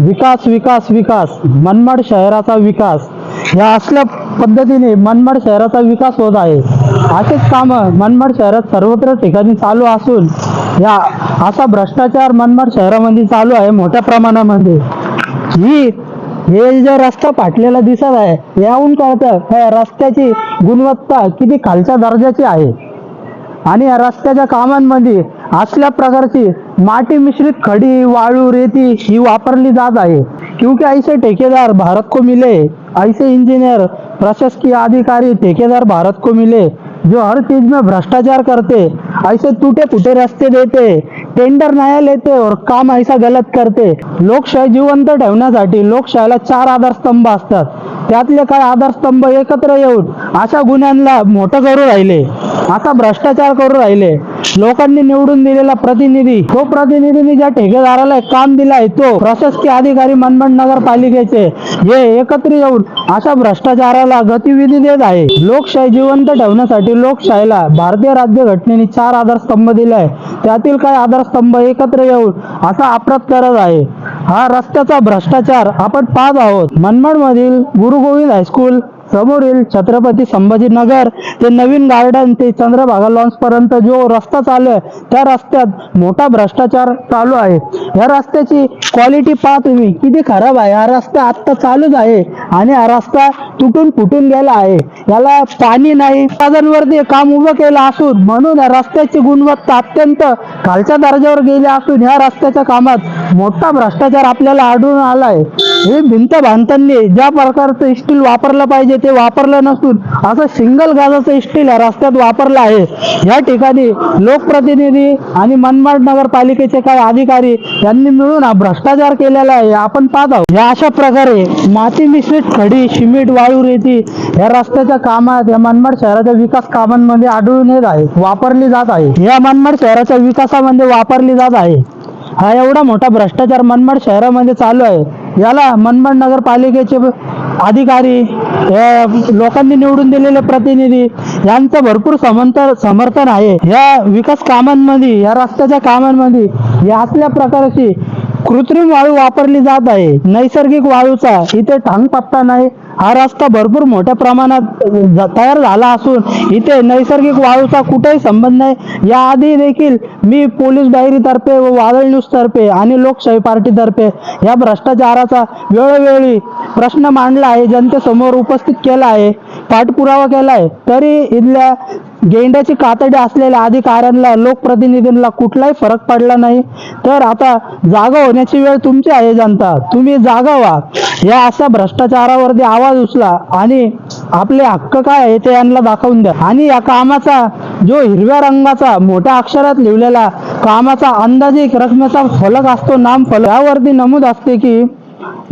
विकास विकास विकास. मनमाड शहराचा विकास. या असल्या पद्धतीने मनमाड शहराचा विकास होत आहे. असेच कामं मनमाड शहरात सर्वत्र ठिकाणी चालू असून या असा भ्रष्टाचार मनमाड शहरामध्ये चालू आहे मोठ्या प्रमाणामध्ये. ही हे जे रस्ता फाटलेला दिसत आहे याहून कळतं ह्या रस्त्याची गुणवत्ता किती खालच्या दर्जाची आहे. आणि या रस्त्याच्या कामांमध्ये असल्या प्रकारची माती मिश्रित खडी वाळू रेती ही वापरली जात आहे. क्योंकि ऐसे ठेकेदार भारत को मिले ऐसे इंजीनियर प्रशासकीय अधिकारी ठेकेदार भारत को मिले जो हर चीज में भ्रष्टाचार करते ऐसे टूटे फूटे रास्ते देते टेंडर नाही लेते और काम ऐसा गलत करते. लोकशाही जिवंत ठेवण्यासाठी लोकशाहीला चार आधारस्तंभ असतात. त्यातले काय आधारस्तंभ एकत्र येऊन अशा गुन्ह्यांना मोठं करू राहिले असा भ्रष्टाचार करू राहिले. लोकांनी निवडून दिलेला प्रतिनिधी तो प्रतिनिधीने ज्या ठेकेदाराला एक काम दिलाय तो प्रशासकीय अधिकारी मनमाड नगरपालिकेचे. हे एकत्र येऊन अशा भ्रष्टाचाराला गतिविधी देत आहे. लोकशाही जिवंत ठेवण्यासाठी लोकशाहीला भारतीय राज्यघटनेने चार आधारस्तंभ दिले. आहे त्यातील काही आधारस्तंभ एकत्र येऊन असा अपराध करत आहे. हा रस्त्याचा भ्रष्टाचार आपण पाहत आहोत. मनमाड मधील गुरु गोविंद हायस्कूल समोरील छत्रपती संभाजीनगर ते नवीन गार्डन ते चंद्रभागा लॉन्स पर्यंत जो रस्ता चालू आहे त्या रस्त्यात मोठा भ्रष्टाचार चालू आहे. या रस्त्याची क्वालिटी पहा तुम्ही किती खराब आहे. हा रस्ता आत्ता चालूच आहे आणि हा रस्ता तुटून फुटून गेला आहे. याला पाणी नाही. साधनवरती काम उभं केलं असून म्हणून या रस्त्याची गुणवत्ता अत्यंत खालच्या दर्जावर गेली असून या रस्त्याच्या कामात मोठा भ्रष्टाचार आपल्याला आढळून आला आहे हे भिंत बांधताना ज्या प्रकारचं स्टील वापरलं पाहिजे ते वापरलं नसून असं सिंगल गाजाचं स्टील रस्त्यात वापरलं आहे. या ठिकाणी लोकप्रतिनिधी आणि मनमाड नगरपालिकेचे काही अधिकारी यांनी मिळून हा भ्रष्टाचार केलेला आहे. आपण पाहत. आहोत या अशा प्रकारे माती मिश्रित खडी सिमेंट वाळू रेती या रस्त्याच्या कामात या मनमाड शहराच्या विकास कामांमध्ये आढळून येत आहे वापरली जात आहे. या मनमाड शहराच्या विकासामध्ये वापरली जात आहे. हा एवढा मोठा भ्रष्टाचार मनमाड शहरामध्ये चालू आहे. याला मनमाड नगरपालिकेचे अधिकारी या लोकांनी निवडून दिलेले प्रतिनिधी यांचं भरपूर समंतर समर्थन आहे. या विकास कामांमध्ये या रस्त्याच्या कामांमध्ये या असल्या प्रकारची कृत्रिम वाळू वापरली जात आहे. नैसर्गिक वाळूचा इथे ठांग पत्ता नाही. हा रस्ता भरपूर मोठ्या प्रमाणात तयार झाला असून इथे नैसर्गिक वाळूचा कुठेही संबंध नाही. याआधी देखील मी पोलीस डायरीतर्फे व वादळ न्यूज तर्फे आणि लोकशाही पार्टीतर्फे या भ्रष्टाचाराचा वेळोवेळी प्रश्न मांडला आहे जनतेसमोर उपस्थित केला आहे पाठपुरावा केला आहे. तरी इथल्या गेंड्याची कातडी असलेल्या अधिकाऱ्यांना लोकप्रतिनिधींना कुठलाही फरक पडला नाही. तर आता जागा होण्याची वेळ तुमची आहे जनता. तुम्ही जागा व्हा. या अशा भ्रष्टाचारावरती आवाज उचला आणि आपले हक्क काय आहे ते यांना दाखवून द्या. आणि या कामाचा जो हिरव्या रंगाचा मोठ्या अक्षरात लिहिलेला कामाचा अंदाजिक रकमेचा फलक असतो नाम फलक यावरती नमूद असते की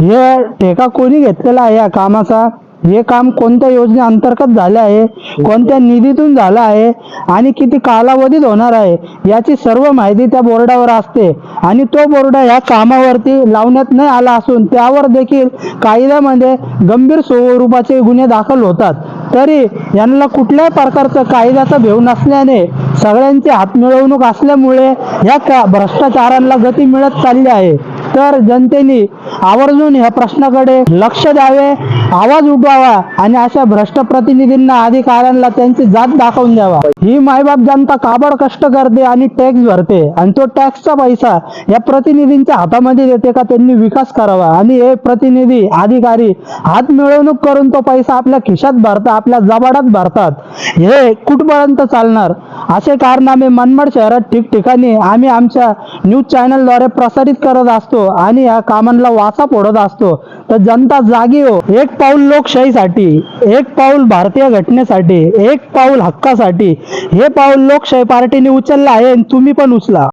हे ठेका कोणी घेतलेला आहे या कामाचा? हे काम कोणत्या योजने अंतर्गत झाले आहे? कोणत्या निधीतून झालं आहे? आणि किती कालावधीत होणार आहे? याची सर्व माहिती त्या बोर्डावर असते. आणि तो बोर्ड या कामावरती लावण्यात नाही आला असून त्यावर देखील कायद्यामध्ये गंभीर स्वरूपाचे गुन्हे दाखल होतात. तरी यांना कुठल्याही प्रकारचं कायद्याचा भेव नसल्याने सगळ्यांची हातमिळवणूक असल्यामुळे या का भ्रष्टाचारांना गती मिळत चालली आहे. तर जनतेने आवर्जून या प्रश्नाकडे लक्ष द्यावे आवाज उठवावा आणि अशा भ्रष्ट प्रतिनिधींना अधिकाऱ्यांना त्यांची जात दाखवून द्यावा. ही मायबाप जनता काबड कष्ट करते आणि टॅक्स भरते आणि तो टॅक्सचा पैसा या प्रतिनिधींच्या हातामध्ये देते का त्यांनी विकास करावा आणि हे प्रतिनिधी अधिकारी हात मिळवणूक करून तो पैसा आपल्या खिशात भरतात आपल्या जबाडात भरतात. हे कुठपर्यंत चालणार? असे कारनामे मनमाड शहरात ठिकठिकाणी आम्ही आमच्या न्यूज चॅनलद्वारे प्रसारित करत असतो. आणि या कामांना वाचा फोडत असतो. तर जनता जागी हो. एक पाऊल लोकशाहीसाठी एक पाऊल भारतीय घटनेसाठी एक पाऊल हक्कासाठी हे पाऊल लोकशाही पार्टीने उचललं आहे आणि तुम्ही पण उचला.